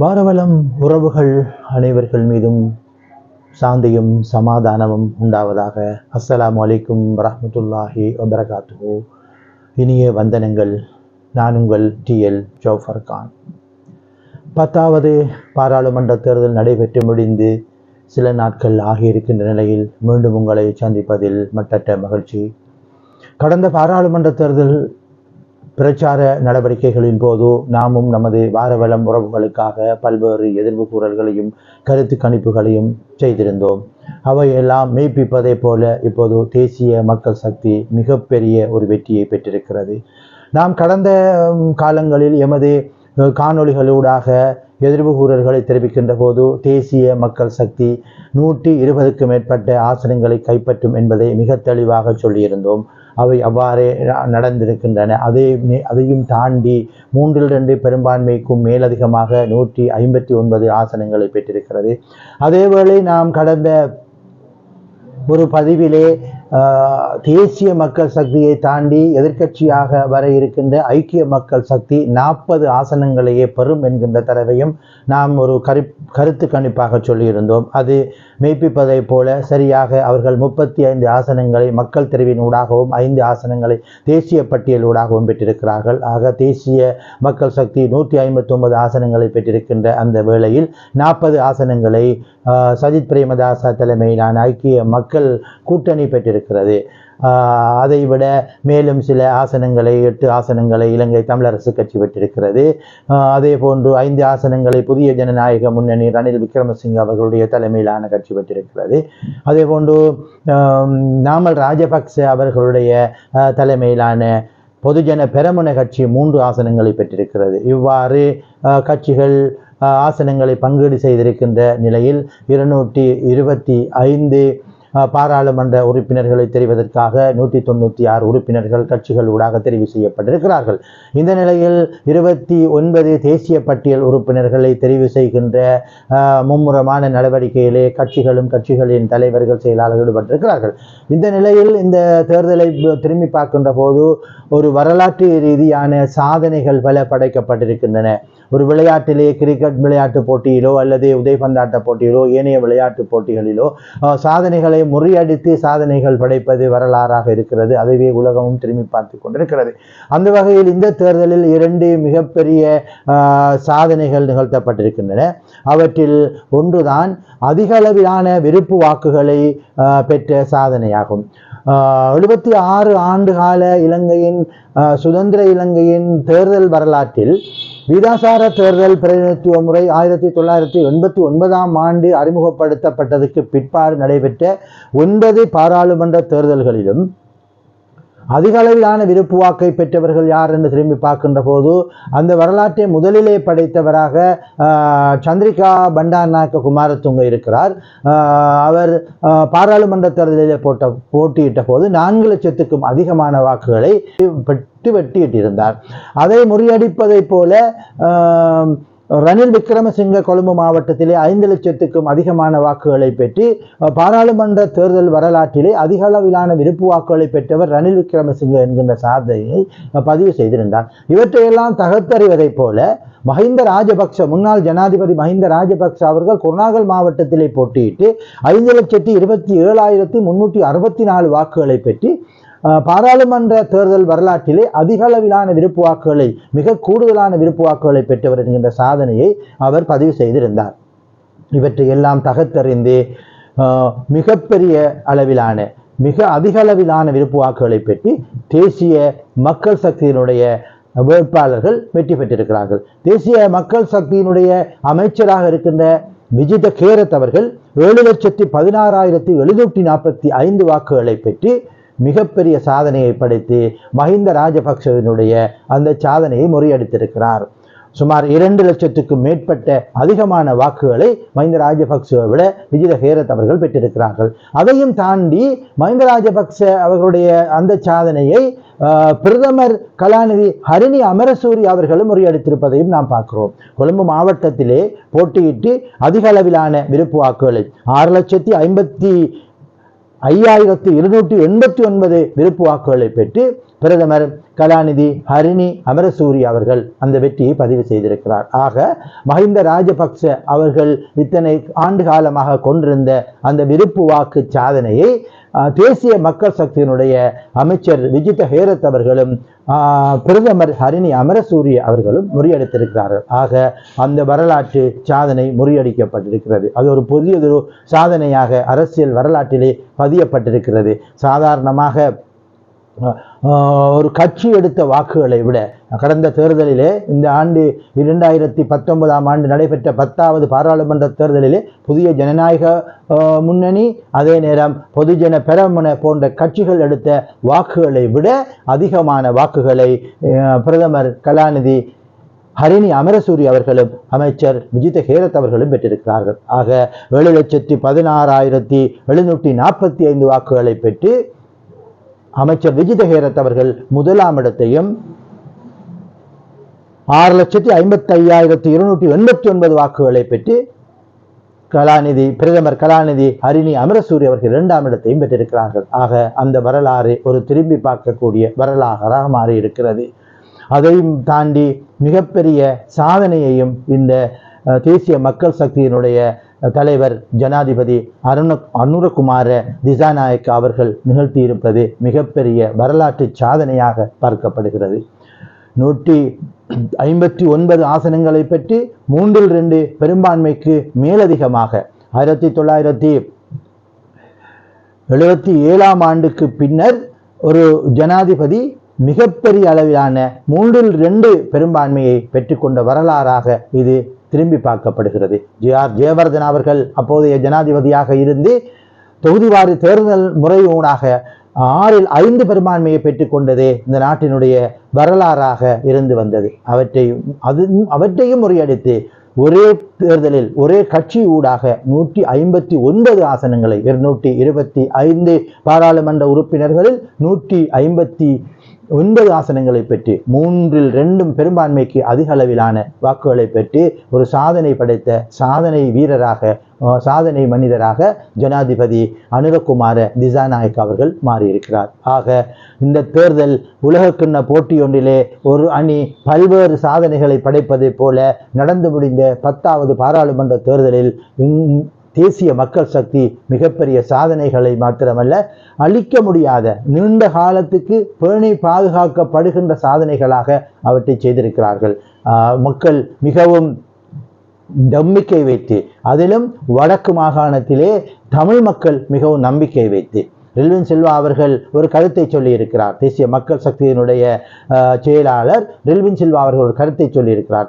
வாரவலம் உறவுகள் அனைவர்கள் மீதும் சாந்தியும் சமாதானமும் உண்டாவதாக. அஸ்ஸலாம் அலைக்கும் வரமத்துல்லாஹி வபரகாத்து இனிய வந்தனங்கள் நான் உங்கள் டிஎல் ஜோஃபர் கான். பத்தாவது பாராளுமன்ற தேர்தல் நடைபெற்று முடிந்து சில நாட்கள் ஆகியிருக்கின்ற நிலையில் மீண்டும் உங்களை சந்திப்பதில் மட்டற்ற மகிழ்ச்சி. கடந்த பாராளுமன்ற தேர்தல் பிரச்சார நடவடிக்கைகளின் போது நாமும் நமது வாரவளம் உறவுகளுக்காக பல்வேறு எதிர்ப்பு கூறல்களையும் கருத்து கணிப்புகளையும் செய்திருந்தோம். அவையெல்லாம் மெய்ப்பிப்பதைப் போல இப்போது தேசிய மக்கள் சக்தி மிகப்பெரிய ஒரு வெற்றியை பெற்றிருக்கிறது. நாம் கடந்த காலங்களில் எமது காணொளிகளூடாக எதிர்ப்பு கூறல்களை தெரிவிக்கின்ற போது தேசிய மக்கள் சக்தி நூற்றி இருபதுக்கும் மேற்பட்ட ஆசனங்களை கைப்பற்றும் என்பதை மிக தெளிவாக சொல்லியிருந்தோம். அவை அவ்வாறே நடந்திருக்கின்றன. அதே அதையும் தாண்டி மூன்றில் ரெண்டு பெரும்பான்மைக்கும் மேலதிகமாக நூற்றி ஐம்பத்தி ஒன்பது ஆசனங்களை பெற்றிருக்கிறது. அதேவேளை நாம் கடந்த ஒரு பதிவிலே தேசிய மக்கள் சக்தியை தாண்டி எதிர்க்கட்சியாக வர இருக்கின்ற ஐக்கிய மக்கள் சக்தி நாற்பது ஆசனங்களையே பெறும் என்கின்ற தரவையும் நாம் ஒரு கரு கருத்து கணிப்பாக சொல்லியிருந்தோம். அது மெய்ப்பிப்பதைப் போல சரியாக அவர்கள் முப்பத்தி ஐந்து ஆசனங்களை மக்கள் தெருவின் ஊடாகவும் ஐந்து ஆசனங்களை தேசிய பட்டியல் ஊடாகவும் பெற்றிருக்கிறார்கள். ஆக தேசிய மக்கள் சக்தி நூற்றி ஐம்பத்தி ஒன்பது ஆசனங்களை பெற்றிருக்கின்ற அந்த வேளையில் நாற்பது ஆசனங்களை சஜித் பிரேமதாசா தலைமையிலான ஐக்கிய மக்கள் கூட்டணி பெற்றிருக்கிறது இருக்கிறது. அதைவிட மேலும் சில ஆசனங்களை எட்டு ஆசனங்களை இலங்கை தமிழரசு கட்சி பெற்றிருக்கிறது. அதே போன்று ஐந்து ஆசனங்களை புதிய ஜனநாயக முன்னணி ரணில் விக்ரமசிங்க அவர்களுடைய தலைமையிலான கட்சி பெற்றிருக்கிறது. அதே போன்று நாமல் ராஜபக்ச அவர்களுடைய தலைமையிலான பொதுஜன பெரமுன கட்சி மூன்று ஆசனங்களை பெற்றிருக்கிறது. இவ்வாறு கட்சிகள் ஆஹ், ஆசனங்களை பங்கீடு செய்திருக்கின்ற நிலையில் இருநூற்றி இருபத்தி ஐந்து பாராளுமன்ற உறுப்பினர்களை தெரிவதற்காக நூற்றி தொண்ணூற்றி ஆறு உறுப்பினர்கள் கட்சிகள் ஊடாக தெரிவு செய்யப்பட்டிருக்கிறார்கள். இந்த நிலையில் இருபத்தி ஒன்பது தேசிய பட்டியல் உறுப்பினர்களை தெரிவு செய்கின்ற மும்முரமான நடவடிக்கையிலே கட்சிகளும் கட்சிகளின் தலைவர்கள் செயலாளர்கள் ஈடுபட்டிருக்கிறார்கள். இந்த நிலையில் இந்த தேர்தலை திரும்பி பார்க்கின்ற போது ஒரு வரலாற்று ரீதியான சாதனைகள் பல படைக்கப்பட்டிருக்கின்றன. ஒரு விளையாட்டிலே கிரிக்கெட் விளையாட்டு போட்டியிலோ அல்லது உதைபந்தாட்ட போட்டியிலோ ஏனைய விளையாட்டு போட்டிகளிலோ சாதனைகளை முறியடித்து சாதனைகள் படைப்பது வரலாறாக இருக்கிறது. அதுவே உலகமும் திரும்பி பார்த்து கொண்டிருக்கிறது. அந்த வகையில் இந்த தேர்தலில் இரண்டு மிகப்பெரிய ஆஹ், சாதனைகள் நிகழ்த்தப்பட்டிருக்கின்றன. அவற்றில் ஒன்றுதான் அதிக அளவிலான விருப்பு வாக்குகளை ஆஹ், பெற்ற சாதனையாகும். எழுபத்தி ஆறு ஆண்டு கால இலங்கையின் ஆஹ், சுதந்திர இலங்கையின் தேர்தல் வரலாற்றில் விதாசார தேர்தல் பிரதிநிதித்துவ முறை ஆயிரத்தி தொள்ளாயிரத்தி எண்பத்தி ஒன்பதாம் ஆண்டு அறிமுகப்படுத்தப்பட்டதுக்கு பிற்பாடு நடைபெற்ற ஒன்பது பாராளுமன்ற தேர்தல்களிலும் அதிக அளவிலான விருப்பு வாக்கை பெற்றவர்கள் யார் என்று திரும்பி பார்க்கின்ற போது அந்த வரலாற்றை முதலிலே படைத்தவராக சந்திரிகா பண்டாநாயக்க குமாரத்துங்க இருக்கிறார். அவர் பாராளுமன்ற தேர்தலில் போட்ட போட்டியிட்ட போது நான்கு லட்சத்துக்கும் அதிகமான வாக்குகளை பெற்று வெட்டியிட்டிருந்தார் அதை முறியடிப்பதைப் போல ரணில் விக்ரமசிங்க கொழும்பு மாவட்டத்திலே ஐந்து லட்சத்துக்கும் அதிகமான வாக்குகளை பெற்று பாராளுமன்ற தேர்தல் வரலாற்றிலே அதிக அளவிலான விருப்பு வாக்குகளை பெற்றவர் ரணில் விக்ரமசிங்க என்கின்ற சாதனையை பதிவு செய்திருந்தார். இவற்றையெல்லாம் தகர்த்தறிவதைப் போல மஹிந்த ராஜபக்ச முன்னாள் ஜனாதிபதி மஹிந்த ராஜபக்ச அவர்கள் குர்நாகல் மாவட்டத்திலே போட்டியிட்டு ஐந்து லட்சத்தி இருபத்தி ஏழாயிரத்தி முன்னூற்றி அறுபத்தி நாலு வாக்குகளை பெற்று பாராளுமன்ற தேர்தல் வரலாற்றிலே அதிக அளவிலான விருப்பு வாக்குகளை மிக கூடுதலான விருப்பு வாக்குகளை பெற்றவர் என்கின்ற சாதனையை அவர் பதிவு செய்திருந்தார். இவற்றை எல்லாம் தகர்த்தறிந்து மிகப்பெரிய அளவிலான மிக அதிக அளவிலான விருப்பு வாக்குகளை பெற்று தேசிய மக்கள் சக்தியினுடைய வேட்பாளர்கள் வெற்றி பெற்றிருக்கிறார்கள். தேசிய மக்கள் சக்தியினுடைய அமைச்சராக இருக்கின்ற விஜித கேரத் அவர்கள் ஏழு லட்சத்தி பதினாறாயிரத்தி எழுநூற்றி நாற்பத்தி ஐந்து வாக்குகளை பெற்று மிகப்பெரிய சாதனையை படைத்து மஹிந்த ராஜபக்சவினுடைய அந்த சாதனையை முறியடித்திருக்கிறார். சுமார் இரண்டு லட்சத்துக்கும் மேற்பட்ட அதிகமான வாக்குகளை மஹிந்த ராஜபக்சவை விட விஜித ஹேரத் அவர்கள் பெற்றிருக்கிறார்கள். அதையும் தாண்டி மஹிந்த ராஜபக்ச அவர்களுடைய அந்த சாதனையை ஆஹ், பிரதமர் கலாநிதி ஹரிணி அமரசூரி அவர்களும் முறியடித்திருப்பதையும் நாம் பார்க்கிறோம். கொழும்பு மாவட்டத்திலே போட்டியிட்டு அதிக அளவிலான விருப்பு வாக்குகளை ஆறு லட்சத்தி ஐம்பத்தி ஐயாயிரத்து இருநூற்றி எண்பத்தி ஒன்பது விருப்பு வாக்குகளை பெற்று பிரதமர் கலாநிதி ஹரிணி அமரசூரி அவர்கள் அந்த வெற்றியை பதிவு செய்திருக்கிறார். ஆக மஹிந்த ராஜபக்ச அவர்கள் இத்தனை ஆண்டு காலமாக கொண்டிருந்த அந்த விருப்பு வாக்கு சாதனையை தேசிய மக்கள் சக்தியினுடைய அமைச்சர் விஜித ஹேரத் அவர்களும் பிரதமர் ஹரிணி அமரசூரி அவர்களும் முறியடித்திருக்கிறார்கள். ஆக அந்த வரலாற்று சாதனை முறியடிக்கப்பட்டிருக்கிறது. அது ஒரு புதியதொரு சாதனையாக அரசியல் வரலாற்றிலே பதியப்பட்டிருக்கிறது. சாதாரணமாக ஒரு கட்சி எடுத்த வாக்குகளை விட கடந்த தேர்தலிலே இந்த ஆண்டு இரண்டாயிரத்தி பத்தொன்பதாம் ஆண்டு நடைபெற்ற பத்தாவது பாராளுமன்ற தேர்தலிலே புதிய ஜனநாயக முன்னணி அதே நேரம் பொதுஜன பெரமுன போன்ற கட்சிகள் எடுத்த வாக்குகளை விட அதிகமான வாக்குகளை பிரதமர் கலாநிதி ஹரிணி அமரசூரி அவர்களும் அமைச்சர் விஜித ஹேரத் அவர்களும் பெற்றிருக்கிறார்கள். ஆக ஏழு லட்சத்தி பதினாறாயிரத்தி எழுநூற்றி நாற்பத்தி ஐந்து வாக்குகளை பெற்று அமைச்சர் விஜித ஹேரத் அவர்கள் முதலாம் இடத்தையும் ஆறு லட்சத்தி ஐம்பத்தி ஐயாயிரத்தி இருநூற்றி எண்பத்தி ஒன்பது வாக்குகளை பெற்று கலாநிதி பிரதமர் கலாநிதி ஹரிணி அமரசூரி அவர்கள் இரண்டாம் இடத்தையும் பெற்றிருக்கிறார்கள். ஆக அந்த வரலாறு ஒரு திரும்பி பார்க்கக்கூடிய வரலாறாக மாறியிருக்கிறது அதையும் தாண்டி மிகப்பெரிய சாதனையையும் இந்த தேசிய மக்கள் சக்தியினுடைய தலைவர் ஜனாதிபதி அருண அனுரகுமார திசாநாயக்க அவர்கள் நிகழ்த்தியிருப்பது மிகப்பெரிய வரலாற்று சாதனையாக பார்க்கப்படுகிறது. நூற்றி ஐம்பத்தி ஒன்பது ஆசனங்களை பெற்று மூன்றில் ரெண்டு பெரும்பான்மைக்கு மேலதிகமாக. ஆயிரத்தி தொள்ளாயிரத்தி எழுபத்தி ஏழாம் ஆண்டுக்கு பின்னர் ஒரு ஜனாதிபதி மிகப்பெரிய அளவிலான மூன்றில் ரெண்டு பெரும்பான்மையை பெற்றுக்கொண்ட வரலாறாக இது திரும்பி பார்க்கப்படுகிறது. ஜே ஆர் ஜெயவர்தன் அவர்கள் அப்போதைய ஜனாதிபதியாக இருந்து தொகுதிவாரி தேர்தல் முறை ஊடாக ஆறில் ஐந்து பெரும்பான்மையை பெற்றுக்கொண்டதே இந்த நாட்டினுடைய வரலாறாக இருந்து வந்தது. அவற்றையும் அது அவற்றையும் முறியடித்து ஒரே தேர்தலில் ஒரே கட்சி ஊடாக நூற்றி ஐம்பத்தி ஒன்பது ஆசனங்களை இருநூற்றி இருபத்தி ஐந்து பாராளுமன்ற உறுப்பினர்களில் நூற்றி ஐம்பத்தி ஒன்பது ஆசனங்களை பெற்று மூன்றில் ரெண்டும் பெரும்பான்மைக்கு அதிக அளவிலான வாக்குகளை பெற்று ஒரு சாதனை படைத்த சாதனை வீரராக சாதனை மனிதராக ஜனாதிபதி அனுரகுமார திசாநாயக் அவர்கள் மாறியிருக்கிறார். ஆக இந்த தேர்தல் உலகக்கிண்ண போட்டியொன்றிலே ஒரு அணி பல்வேறு சாதனைகளை படைப்பதைப் போல நடந்து முடிந்த பத்தாவது பாராளுமன்ற தேர்தலில் தேசிய மக்கள் சக்தி மிகப்பெரிய சாதனைகளை மாத்திரமல்ல அழிக்க முடியாத நீண்ட காலத்துக்கு பேணி பாதுகாக்கப்படுகின்ற சாதனைகளாக அவற்றை செய்திருக்கிறார்கள். மக்கள் மிகவும் நம்பிக்கை வைத்து அதிலும் வடக்கு மாகாணத்திலே தமிழ் மக்கள் மிகவும் நம்பிக்கை வைத்து. ரில்வின் செல்வா அவர்கள் ஒரு கருத்தை சொல்லியிருக்கிறார். தேசிய மக்கள் சக்தியினுடைய செயலாளர் ரில்வின் செல்வா அவர்கள் ஒரு கருத்தை சொல்லியிருக்கிறார்.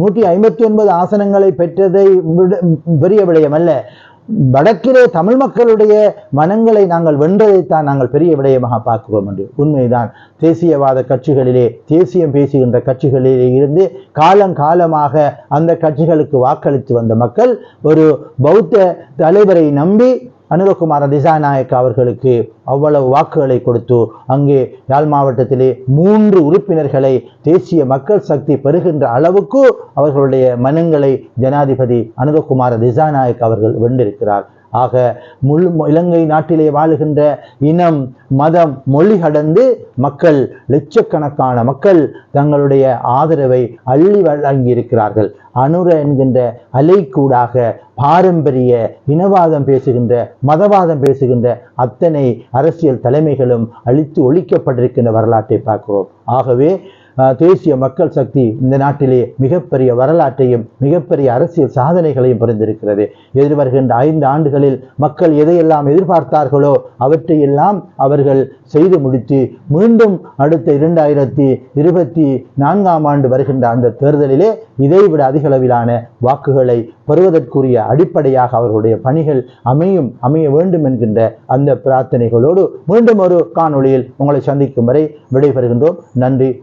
நூற்றி ஐம்பத்தி ஒன்பது ஆசனங்களை பெற்றதை விட பெரிய விடயம் அல்ல. வடக்கிலே தமிழ் மக்களுடைய மனங்களை நாங்கள் வென்றதைத்தான் நாங்கள் பெரிய விடயமாக பார்க்கிறோம் என்று. உண்மைதான். தேசியவாத கட்சிகளிலே தேசியம் பேசுகின்ற கட்சிகளிலே இருந்து காலங்காலமாக அந்த கட்சிகளுக்கு வாக்களித்து வந்த மக்கள் ஒரு பௌத்த தலைவரை நம்பி அனுரகுமார திசாநாயக் அவர்களுக்கு அவ்வளவு வாக்குகளை கொடுத்து அங்கே யாழ் மாவட்டத்திலே மூன்று உறுப்பினர்களை தேசிய மக்கள் சக்தி பெறுகின்ற அளவுக்கு அவர்களுடைய மனங்களை ஜனாதிபதி அனுரகுமார திசாநாயக் அவர்கள் வென்றிருக்கிறார். ஆக முழு இலங்கை நாட்டிலே வாழுகின்ற இனம் மதம் மொழி கடந்து மக்கள் லட்சக்கணக்கான மக்கள் தங்களுடைய ஆதரவை அள்ளி வழங்கி இருக்கிறார்கள் அனுர என்கின்ற அலைக்கூடாக பாரம்பரிய இனவாதம் பேசுகின்ற மதவாதம் பேசுகின்ற அத்தனை அரசியல் தலைமைகளும் அழித்து ஒழிக்கப்பட்டிருக்கின்ற வரலாற்றை பார்க்கிறோம். ஆகவே தேசிய மக்கள் சக்தி இந்த நாட்டிலே மிகப்பெரிய வரலாற்றையும் மிகப்பெரிய அரசியல் சாதனைகளையும் புரிந்திருக்கிறது. எதிர்வருகின்ற ஐந்து ஆண்டுகளில் மக்கள் எதையெல்லாம் எதிர்பார்த்தார்களோ அவற்றையெல்லாம் அவர்கள் செய்து முடித்து மீண்டும் அடுத்த இரண்டாயிரத்தி இருபத்தி நான்காம் ஆண்டு வருகின்ற அந்த தேர்தலிலே இதைவிட அதிக அளவிலான வாக்குகளை பெறுவதற்குரிய அடிப்படையாக அவர்களுடைய பணிகள் அமையும் அமைய வேண்டும் என்கின்ற அந்த பிரார்த்தனைகளோடு மீண்டும் ஒரு காணொளியில் உங்களை சந்திக்கும் வரை விடைபெறுகின்றோம். நன்றி.